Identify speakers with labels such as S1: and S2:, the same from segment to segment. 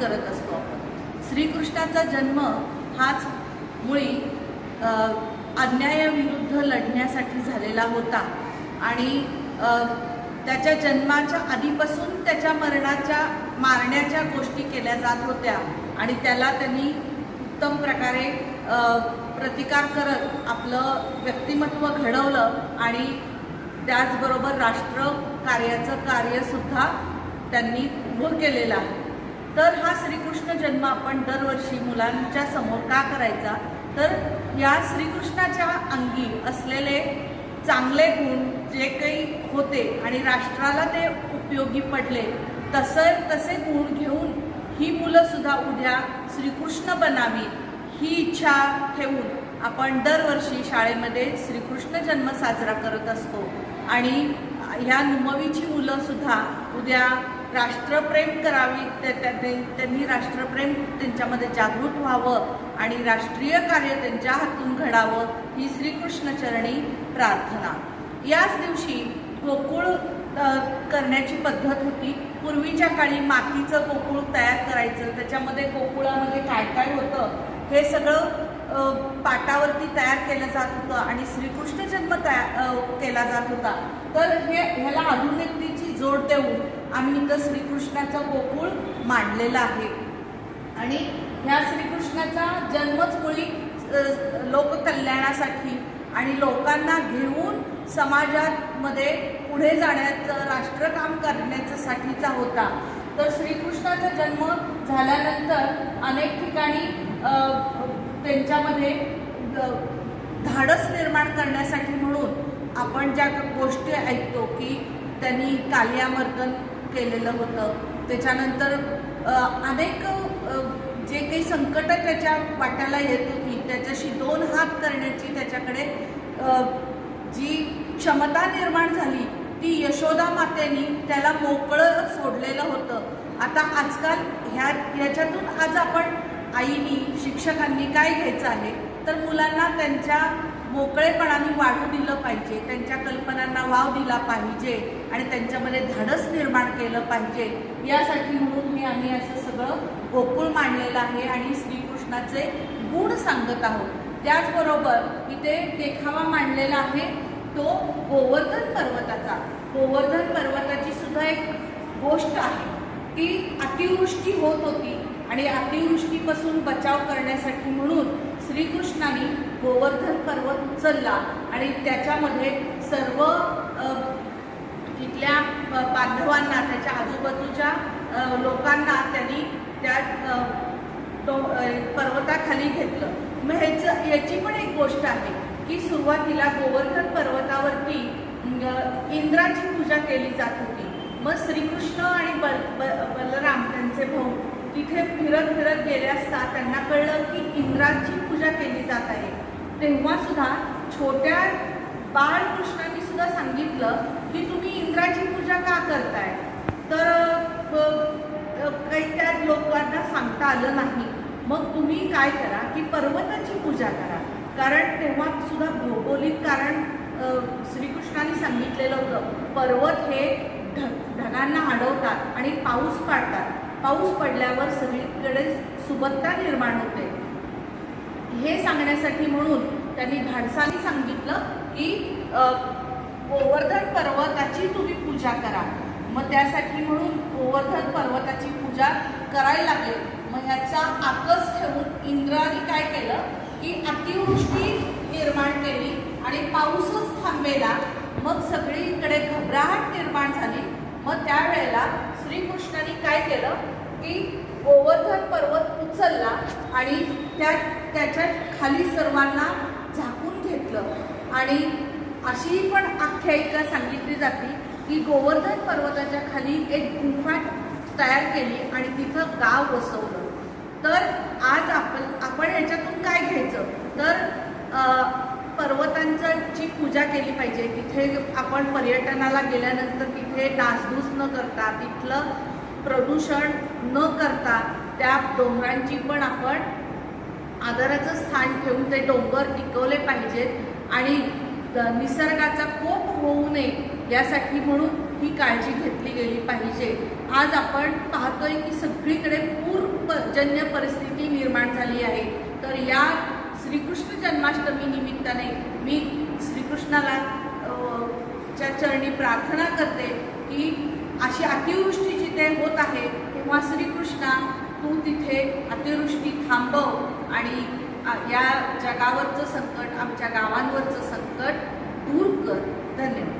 S1: करत असतो आपण. श्रीकृष्णाचा जन्म हाच मुळी अन्यायाविरुद्ध लढण्यासाठी झालेला होता. आणि त्याच्या जन्माच्या आधीपासून त्याच्या मरणाच्या मारण्याच्या गोष्टी केल्या जात होत्या. आणि त्याला त्यांनी उत्तम प्रकारे प्रतिकार करत आपलं व्यक्तिमत्व घडवलं आणि त्याचबरोबर राष्ट्र कार्याचं कार्यसुद्धा त्यांनी उभं केलेलं आहे. तर हा श्रीकृष्ण जन्म आपण दरवर्षी मुलांच्या समोर का करायचा? तर या श्रीकृष्णाच्या अंगी असलेले चांगले गुण जे काही होते आणि राष्ट्राला ते उपयोगी पडले तसं तसे गुण घेऊन ही मुलं सुद्धा उद्या श्रीकृष्ण बनावी ही इच्छा ठेवून आपण दरवर्षी शाळेमध्ये श्रीकृष्ण जन्म साजरा करत असतो. आणि ह्या नुमवीची मुलंसुद्धा उद्या राष्ट्रप्रेम करावी त्या- त्यांनी राष्ट्रप्रेम त्यांच्यामध्ये जागृत व्हावं आणि राष्ट्रीय कार्य त्यांच्या हातून घडावं ही श्रीकृष्णचरणी प्रार्थना. याच दिवशी गोकुळ करण्याची पद्धत होती. पूर्वीच्या काळी मातीचं गोकुळ तयार करायचं. त्याच्यामध्ये गोकुळामध्ये काय काय होतं? हे सगळं पाटावरती तयार केलं जात होतं आणि श्रीकृष्ण जन्म तयार केला जात होता. तर हे ह्याला आधुनिकतेची जोड देऊन आम्ही इथं श्रीकृष्णाचं गोकुळ मांडलेलं आहे. आणि ह्या श्रीकृष्णाचा जन्मच मुळी लोककल्याणासाठी आणि लोकांना घेऊन समाजामध्ये पुढे जाण्याचं राष्ट्रकाम करण्याच्यासाठीचा होता. तर श्रीकृष्णाचा जन्म झाल्यानंतर अनेक ठिकाणी त्यांच्यामध्ये धाडस निर्माण करण्यासाठी म्हणून आपण ज्या गोष्टी ऐकतो की त्यांनी कालियामर्दन केलेलं होतं. त्याच्यानंतर अनेक जे काही संकट त्याच्या वाट्याला येत होती त्याच्याशी दोन हात करण्याची त्याच्याकडे जी क्षमता निर्माण झाली ती यशोदा मातेनी त्याला मोकळं सोडलेलं होतं. आता आजकाल ह्या ह्याच्यातून आज आपण आईनी शिक्षकांनी काय घ्यायचं आहे? तर मुलांना त्यांच्या मोकळेपणाने वाढू दिलं पाहिजे त्यांच्या कल्पनांना वाव दिला पाहिजे आणि त्यांच्यामध्ये धाडस निर्माण केलं पाहिजे. यासाठी म्हणून हे आम्ही असं सगळं गोकुळ मांडलेलं आहे आणि श्रीकृष्णाचे गुण सांगत आहोत. त्याचबरोबर इथे देखावा मांडलेला आहे तो गोवर्धन पर्वताचा. गोवर्धन पर्वताची सुद्धा एक गोष्ट आहे. ती अतिवृष्टी होत होती आणि अतिवृष्टीपासून बचाव करण्यासाठी म्हणून श्रीकृष्णाने गोवर्धन पर्वत उचलला आणि त्याच्यामध्ये सर्व तिथल्या बांधवांना त्याच्या आजूबाजूच्या लोकांना त्यांनी त्या तो पर्वताखाली घेतलं. मग ह्याचं याची पण एक गोष्ट आहे की सुरुवातीला गोवर्धन पर्वतावरती इंद्राची पूजा केली जात होती. मग श्रीकृष्ण आणि बल ब- बलराम त्यांचे भाऊ तिथे फिरत फिरत गेले असता त्यांना कळलं की इंद्राची पूजा केली जात आहे. तेव्हा सुद्धा छोट्या बाळकृष्णांनी सुद्धा सांगितलं की तुम्ही इंद्राची पूजा का करताय? तर काही त्या लोकांना सांगता आलं नाही. मग तुम्ही काय करा की पर्वताची पूजा करा. कारण तेव्हा सुद्धा भौगोलिक कारण श्रीकृष्णाने सांगितलेलं होतं पर्वत हे ढ ढगांना अडवतात आणि पाऊस पाडतात. पाऊस पडल्यावर सगळीकडे सुबत्ता निर्माण होते. हे सांगण्यासाठी म्हणून त्यांनी धाडसाने सांगितलं की गोवर्धन पर्वताची तुम्ही पूजा करा. मग त्यासाठी म्हणून गोवर्धन पर्वताची पूजा करायला लागले. मग ह्याचा आकस ठेवून इंद्राने काय केलं की अतिवृष्टी निर्माण केली आणि पाऊसच थांबेला. मग सगळीकडे घबराहट निर्माण झाली. मग त्यावेळेला श्रीकृष्णाने काय केलं? की गोवर्धन पर्वत उचलला आणि त्या त्याच्याखाली सर्वांना झाकून घेतलं. आणि अशी पण आख्यायिका सांगितली जाते की गोवर्धन पर्वताच्या खाली एक गुंफा तयार केली आणि तिथं गाव बसवलं. तर आज आपण आपण याच्यातून काय घ्यायचं? तर देवीची पूजा केली पाहिजे. तिथे आपण पर्यटनाला गेल्यानंतर तिथे डासधूस न करता तिथलं प्रदूषण न करता त्या डोंगरांची पण आपण आदराचं स्थान ठेवून ते डोंगर टिकवले पाहिजेत. आणि निसर्गाचा कोप होऊ नये यासाठी म्हणून
S2: ही काळजी घेतली गेली पाहिजे. आज आपण पाहतोय की सगळीकडे पूरजन्य परिस्थिती निर्माण झाली आहे. तर या श्रीकृष्ण जन्माष्टमी निमित्ताने मी कृष्णाला च्या चरणी प्रार्थना करते की अशी अतिवृष्टी जिथे होत आहे तेव्हा श्रीकृष्णा तू तिथे अतिवृष्टी थांबव आणि या जगावरचं संकट आमच्या गावांवरचं संकट दूर कर. धन्यवाद.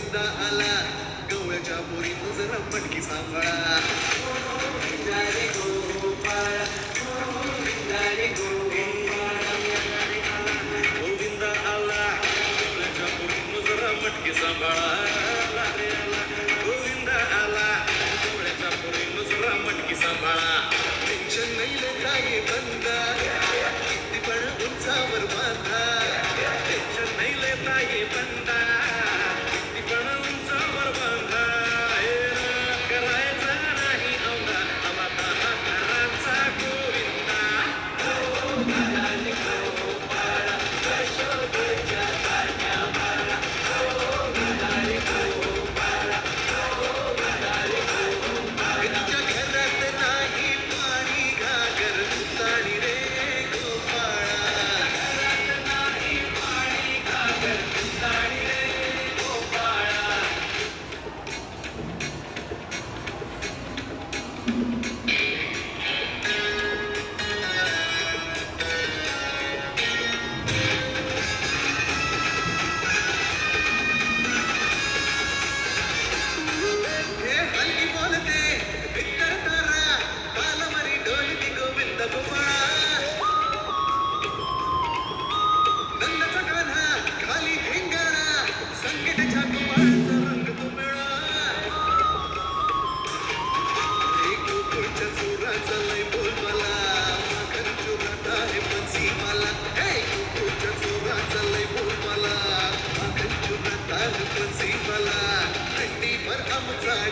S3: एकदा आला गवळ्याच्या पोरी जरा पटकी सांभाळा. गोविंद
S4: आला गवळ्याच्या पोरी जरा मटकी सांभाळा. गोविंद आला गवळ्याच्या पोरी जरा मटकी सांभाळा. टेन्शन नाही काय बंद.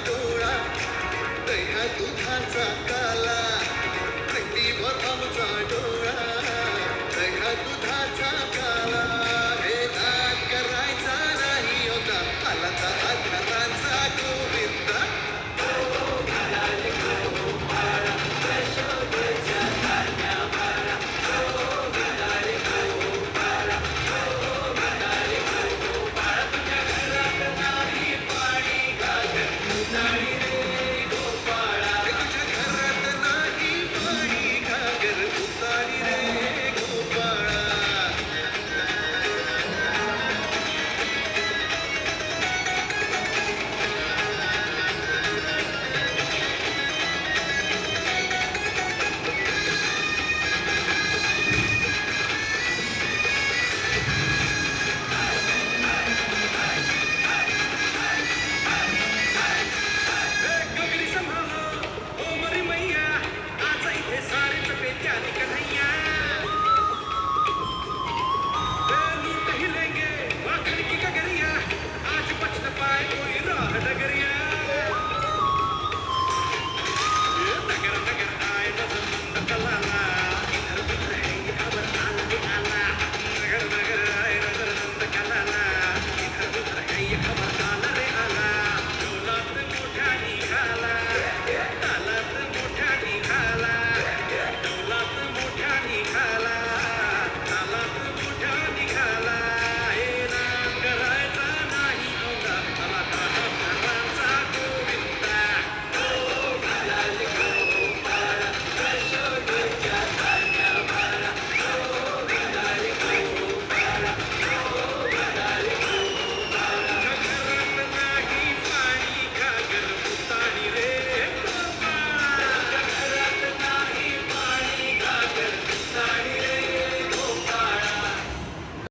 S4: डोळा. दह्या दुधाचा काला.